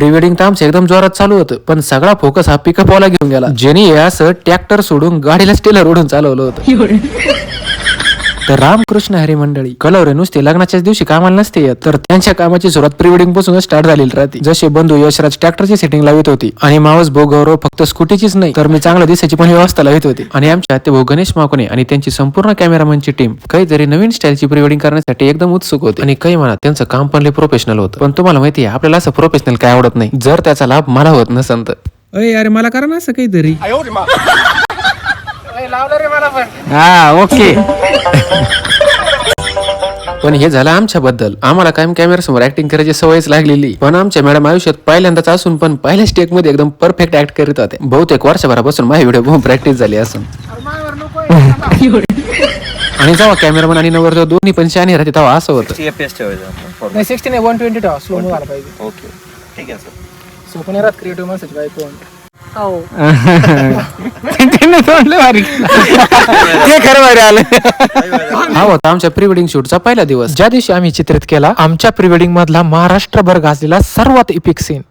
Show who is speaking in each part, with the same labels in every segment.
Speaker 1: Pre wedding times एकदम जोरात चालू होतं. पण सगळा फोकस हा पिकअपवाला घेऊन गेला. ज्याने असं ट्रॅक्टर सोडून गाडीला स्टेलर ओढून चालवलं होतं. तर रामकृष्ण हरी मंडळी कलवरे नुसते लग्नाच्याच दिवशी कामाला नसते येत. तर त्यांच्या कामाची सुरुवात प्री वेडिंगपासून स्टार्ट झालेली राहते. जसे बंधू यशराज ट्रॅक्टरची सेटिंग लावित होती आणि मावस भाऊ गौरव फक्त स्कूटीचीच नाही तर मी चांगल्या दिसायची पण व्यवस्था लावित होती. आणि आमच्या ते भाऊ गणेश माकुने आणि त्यांची संपूर्ण कॅमेरामॅनची टीम काहीतरी नवीन स्टाईलची प्री वेडिंग करण्यासाठी एकदम उत्सुक होते. आणि काही म्हणा त्यांचं काम पण लय प्रोफेशनल होतं. पण तुम्हाला माहिती आहे आपल्याला असं प्रोफेशनल काय आवडत नाही. जर त्याचा लाभ मला होत नसेल तर.
Speaker 2: अरे अरे मला करा ना असं काहीतरी.
Speaker 1: हा ओके. पण हे झालं आमच्याबद्दल. आम्हाला कायम कॅमेऱ्यासमोर ऍक्टिंग करायची सवयच लागलेली. पण आमच्या मॅडम आयुष्यात पहिल्यांदाच असून पण पहिल्या स्टेकमध्ये एकदम परफेक्ट ऍक्ट करीत होते. बहुतेक वर्षभरापासून माझी व्हिडिओ बघून प्रॅक्टिस झाली असून. आणि जेव्हा कॅमेरामन आणि नवर दोन्ही पण शाने राहते तेव्हा असं होतं.
Speaker 3: ठेवायचं
Speaker 2: नाही सिक्स्टी नाही वन ट्वेंटी ठेवा. स्लो मध्ये झाला पाहिजे.
Speaker 3: ओके ठीक आहे सर
Speaker 2: सो पण राहत क्रिएटिव्ह माणसाची बायको
Speaker 1: ते खरं भारी आलं. हा होता आमच्या प्री वेडिंग शूटचा पहिला दिवस. ज्या दिवशी आम्ही चित्रित केला आमच्या प्री वेडिंग मधला महाराष्ट्रभर गाजलेला सर्वात इपिक सीन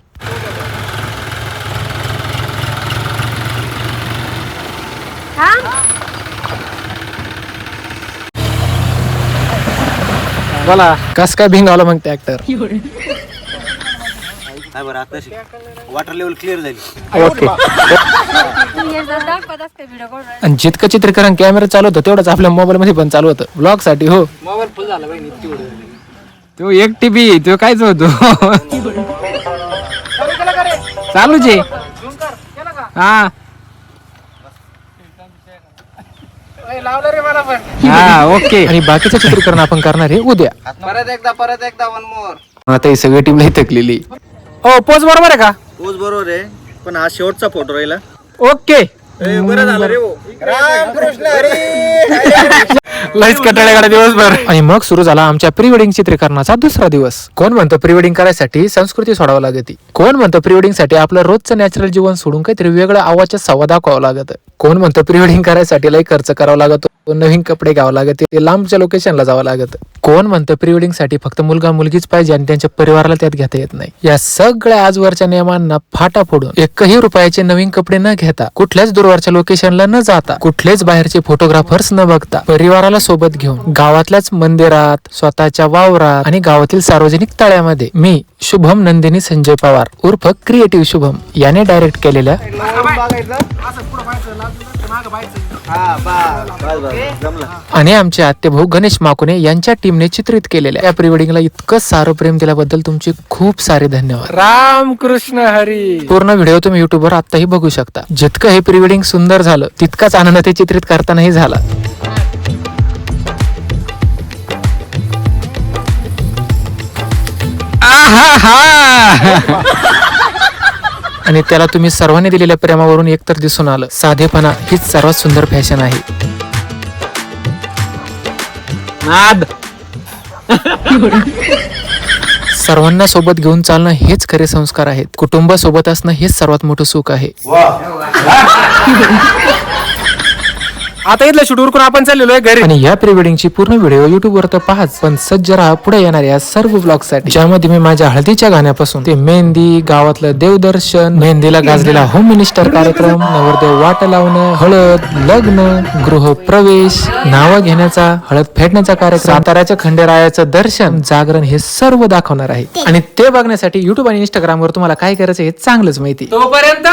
Speaker 1: बोला कस काय भिंगावला मग ते ऍक्टर
Speaker 3: काय बरं आता वॉटर लेवल क्लिअर झाली.
Speaker 1: ओके आणि जितकं चित्रीकरण कॅमेरा चालू होतं तेवढंच आपल्या मोबाईल मध्ये पण चालू होतं. ब्लॉगसाठी हो.
Speaker 2: तो एक टीबी तो कायच होतो. चालूच आहे हा. हा ओके
Speaker 1: आणि बाकीचं चित्रीकरण आपण करणार आहे उद्या.
Speaker 3: परत एकदा परत एकदा वन मोर
Speaker 1: आता ही सगळी टीम लई थकलेली.
Speaker 2: ओ पोच बरोबर आहे का?
Speaker 3: तोच बरोबर आहे पण हा शेवटचा फोटो राहिला.
Speaker 2: ओके.
Speaker 3: बरं झालं रे हो
Speaker 1: लईच कटाळ्याकडे दिवसभर. आणि मग सुरू झाला आमच्या प्री वेडिंग चित्रीकरणाचा दुसरा दिवस. कोण म्हणतं प्री वेडिंग करायसाठी संस्कृती सोडावं लागते कोण म्हणतं प्री साठी आपलं रोजचं नॅचरल जीवन सोडून काहीतरी वेगळं आवाजच्या संवाद दाखवावं लागतं? कोण म्हणतं प्री वेडिंग करायसाठी लई खर्च करावा लागतो नवीन कपडे घ्यावं लागत ते लांबच्या लोकेशनला जावं लागतं. कोण म्हणतं प्री साठी फक्त मुलगा मुलगीच पाहिजे आणि त्यांच्या परिवाराला त्यात घेता येत नाही? या सगळ्या आजवरच्या नियमांना फाटा फोडून एकही रुपयाचे नवीन कपडे न घेता कुठल्याच दूरवरच्या लोकेशनला न जाता कुठलेच बाहेरचे फोटोग्राफर्स न बघता परिवाराला सोबत घेऊन गावातल्याच मंदिरात स्वतःच्या वावरात आणि गावातील सार्वजनिक तळ्यामध्ये मी शुभम नंदिनी संजय पवार उर्फ क्रिएटिव्ह शुभम याने डायरेक्ट केलेल्या आणि आमचे आत्ते भाऊ गणेश माकुने यांच्या टीमने चित्रित केलेल्या या प्री वेडिंगला इतकं सारं प्रेम दिल्याबद्दल तुमचे खूप सारे धन्यवाद.
Speaker 2: राम कृष्ण हरी.
Speaker 1: पूर्ण व्हिडिओ तुम्ही युट्यूबवर आताही बघू शकता. जितकं हे प्री वेडिंग सुंदर झालं तितकाच आनंद ते चित्रित करतानाही झाला. आणि त्याला तुम्ही सर्वांनी दिलेल्या प्रेमावरून एकतर दिसून आलं. साधेपणा हीच सर्वात सुंदर फॅशन आहे.
Speaker 2: नाद.
Speaker 1: सर्वांना सोबत घेऊन चालणं हेच खरे संस्कार आहेत. कुटुंबासोबत असणं हेच सर्वात मोठं सुख आहे.
Speaker 2: आता इथलं शूट उरकून आपण चाललेलो आहे घरी.
Speaker 1: आणि या प्री वेडिंगची पूर्ण व्हिडिओ युट्यूब वर तर पाहाच पण सज्ज राहा पुढे येणाऱ्या सर्व ब्लॉगसाठी. ज्यामध्ये मी माझ्या हळदीच्या गाण्यापासून ते मेहंदी गावातलं देवदर्शन मेहंदीला गाजलेला होम मिनिस्टर कार्यक्रम नवरदेव वाट लावणं हळद लग्न गृहप्रवेश नावं घेण्याचा हळद फेडण्याचा कार्यक्रम साताऱ्याच्या खंडेरायाचं दर्शन जागरण हे सर्व दाखवणार आहे. आणि ते बघण्यासाठी युट्यूब आणि इंस्टाग्राम वर तुम्हाला काय करायचं हे चांगलंच माहिती.
Speaker 2: तोपर्यंत